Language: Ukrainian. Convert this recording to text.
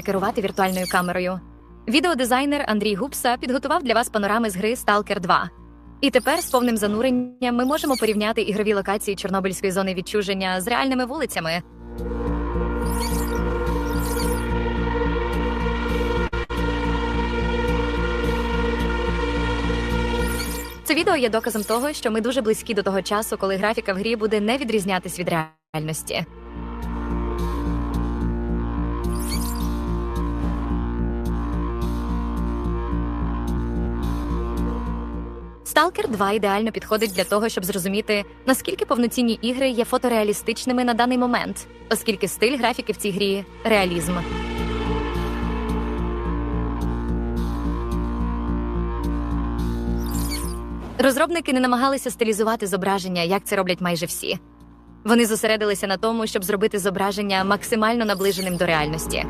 керувати віртуальною камерою. Відеодизайнер Андрій Гупса підготував для вас панорами з гри Stalker 2. І тепер з повним зануренням ми можемо порівняти ігрові локації Чорнобильської зони відчуження з реальними вулицями. Це відео є доказом того, що ми дуже близькі до того часу, коли графіка в грі буде не відрізнятись від реальності. Stalker 2 ідеально підходить для того, щоб зрозуміти, наскільки повноцінні ігри є фотореалістичними на даний момент, оскільки стиль графіки в цій грі реалізм. Розробники не намагалися стилізувати зображення, як це роблять майже всі. Вони зосередилися на тому, щоб зробити зображення максимально наближеним до реальності.